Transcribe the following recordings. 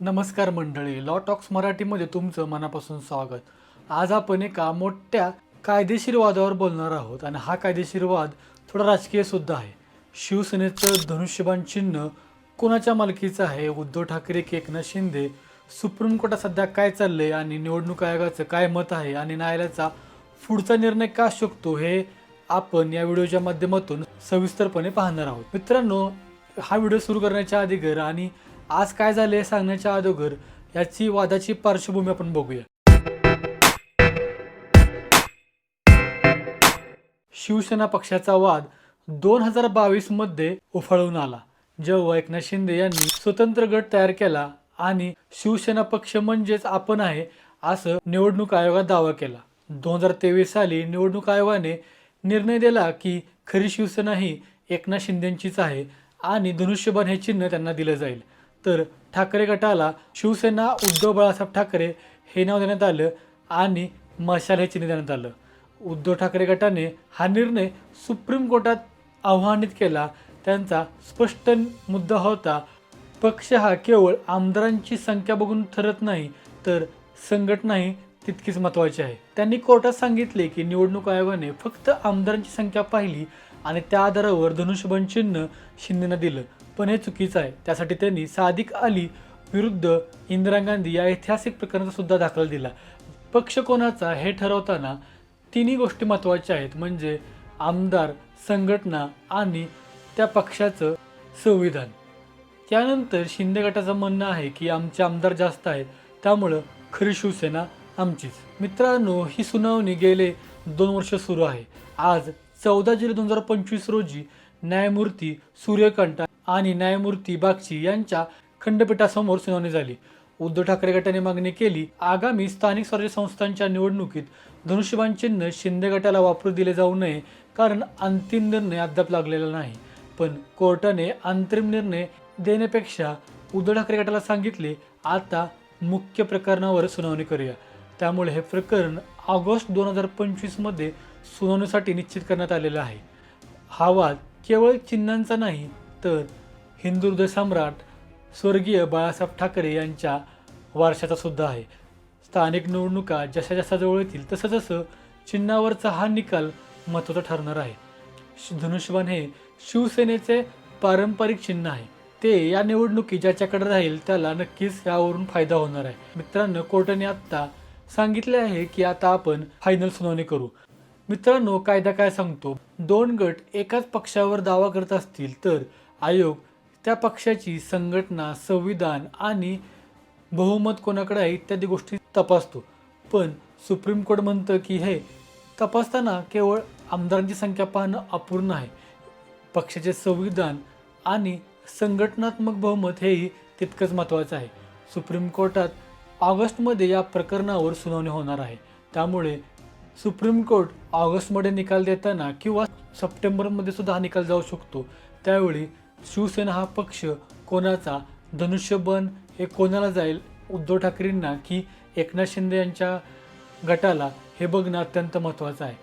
नमस्कार मंडळी law talks मराठीमध्ये तुमचं मनापासून स्वागत. आज आपण एका मोठ्या कायदेशीर वादावर बोलणार आहोत आणि हा कायदेशीर वाद थोडा राजकीय सुद्धा आहे. शिवसेनेचं धनुष्यबाण चिन्ह कोणाच्या मालकीचं आहे? उद्धव ठाकरे की एकनाथ शिंदे सुप्रीम कोर्टात सध्या काय चाललंय आणि निवडणूक आयोगाचं काय मत आहे आणि न्यायालयाचा पुढचा निर्णय का शकतो हे आपण या व्हिडिओच्या माध्यमातून सविस्तरपणे पाहणार आहोत. मित्रांनो हा व्हिडिओ सुरू करण्याच्या अगोदर आणि आज काय झाले सांगण्याच्या अगोदर याची वादाची पार्श्वभूमी आपण बघूया. शिवसेना पक्षाचा वाद दोन हजार बावीसमध्ये उफाळून आला. जेव्हा एकनाथ शिंदे यांनी स्वतंत्र गट तयार केला आणि शिवसेना पक्ष म्हणजेच आपण आहे असं निवडणूक आयोगात दावा केला. दोन हजार तेवीस साली निवडणूक आयोगाने निर्णय दिला की खरी शिवसेना ही एकनाथ शिंदेंचीच आहे आणि धनुष्यबाण हे चिन्ह त्यांना दिलं जाईल. तर ठाकरे गटाला शिवसेना उद्धव बाळासाहेब ठाकरे हे नाव देण्यात आलं आणि मशाल हे चिन्ह देण्यात आलं. उद्धव ठाकरे गटाने हा निर्णय सुप्रीम कोर्टात आव्हानित केला. त्यांचा स्पष्ट मुद्दा होता पक्ष हा केवळ आमदारांची संख्या बघून ठरत नाही तर संघटनाही तितकीच महत्त्वाची आहे. त्यांनी कोर्टात सांगितले की निवडणूक आयोगाने फक्त आमदारांची संख्या पाहिली आणि त्या आधारावर धनुष्यबन चिन्ह शिंदेनं दिलं. पण हे चुकीचं आहे. त्यासाठी त्यांनी सादिक अली विरुद्ध इंदिरा गांधी या ऐतिहासिक प्रकरणाचा सुद्धा दाखला दिला. पक्ष कोणाचा हे ठरवताना तिन्ही गोष्टी महत्त्वाच्या आहेत. म्हणजे आमदार संघटना आणि त्या पक्षाचं संविधान. त्यानंतर शिंदे गटाचं म्हणणं आहे की आमचे आमदार जास्त आहेत. त्यामुळं खरी शिवसेना आमचीच. मित्रांनो ही सुनावणी गेले दोन वर्ष सुरू आहे. आज चौदा जुलै दोन हजार पंचवीस रोजी न्यायमूर्ती सूर्यकांत आणि न्यायमूर्ती बागची यांच्या खंडपीठासमोर सुनावणी झाली. उद्धव ठाकरे गटाने मागणी केली आगामी स्थानिक स्वराज्य संस्थांच्या निवडणुकीत धनुष्यबाण चिन्ह शिंदे गटाला वापरू दिले जाऊ नये कारण अंतिम निर्णय अद्याप लागलेला नाही. पण कोर्टाने अंतरिम निर्णय देण्यापेक्षा उद्धव ठाकरे गटाला सांगितले आता मुख्य प्रकरणावर सुनावणी करूया. त्यामुळे हे प्रकरण ऑगस्ट दोन हजार पंचवीसमध्ये सुनावणीसाठी निश्चित करण्यात आलेलं आहे. हा वाद केवळ चिन्हांचा नाही तर हिंदुर्द सम्राट स्वर्गीय बाळासाहेब ठाकरे यांच्या वारशाचा सुद्धा आहे. स्थानिक निवडणुका जशा जशा जवळ येतील तसं तसं चिन्हावरचा हा निकाल महत्त्वाचा ठरणार आहे. श- धनुष्यबाण हे शिवसेनेचे पारंपरिक चिन्ह आहे. ते या निवडणुकी ज्याच्याकडे राहील त्याला नक्कीच यावरून फायदा होणार आहे. मित्रांनो कोर्टाने आत्ता सांगितले आहे की आता आपण फायनल सुनावणी करू. मित्रांनो कायदा काय सांगतो? दोन गट एकाच पक्षावर दावा करत असतील तर आयोग त्या पक्षाची संघटना संविधान आणि बहुमत कोणाकडे आहे इत्यादी गोष्टी तपासतो. पण सुप्रीम कोर्ट म्हणतं की हे तपासताना केवळ आमदारांची संख्या पाहणं अपूर्ण आहे. पक्षाचे संविधान आणि संघटनात्मक बहुमत हेही तितकंच महत्त्वाचं आहे. सुप्रीम कोर्टात ऑगस्टमध्ये या प्रकरणावर सुनावणी होणार आहे. त्यामुळे सुप्रीम कोर्ट ऑगस्टमध्ये निकाल देताना किंवा सप्टेंबरमध्ये सुद्धा हा निकाल जाऊ शकतो. त्यावेळी शिवसेना हा पक्ष कोणाचा? धनुष्यबन हे कोणाला जाईल? उद्धव ठाकरेंना की एकनाथ शिंदे यांच्या गटाला? हे बघणं अत्यंत महत्त्वाचं आहे.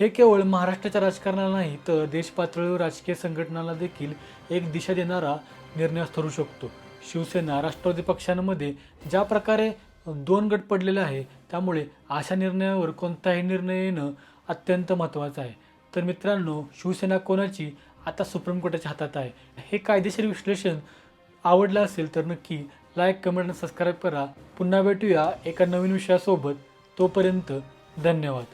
हे केवळ महाराष्ट्राच्या राजकारणाला नाही तर देश पातळीवर राजकीय संघटनाला देखील एक दिशा देणारा निर्णय ठरू शकतो. शिवसेना राष्ट्रवादी पक्षांमध्ये ज्या प्रकारे दोन गट पडलेले आहे. त्यामुळे अशा निर्णयावर कोणताही निर्णय येणं अत्यंत महत्त्वाचं आहे. तर मित्रांनो शिवसेना कोणाची? आता सुप्रीम कोर्टाच्या हातात आहे. हे कायदेशीर विश्लेषण आवडलं असेल तर नक्की लाईक कमेंट आणि सबस्क्राईब करा. पुन्हा भेटूया एका नवीन विषयासोबत. तोपर्यंत धन्यवाद.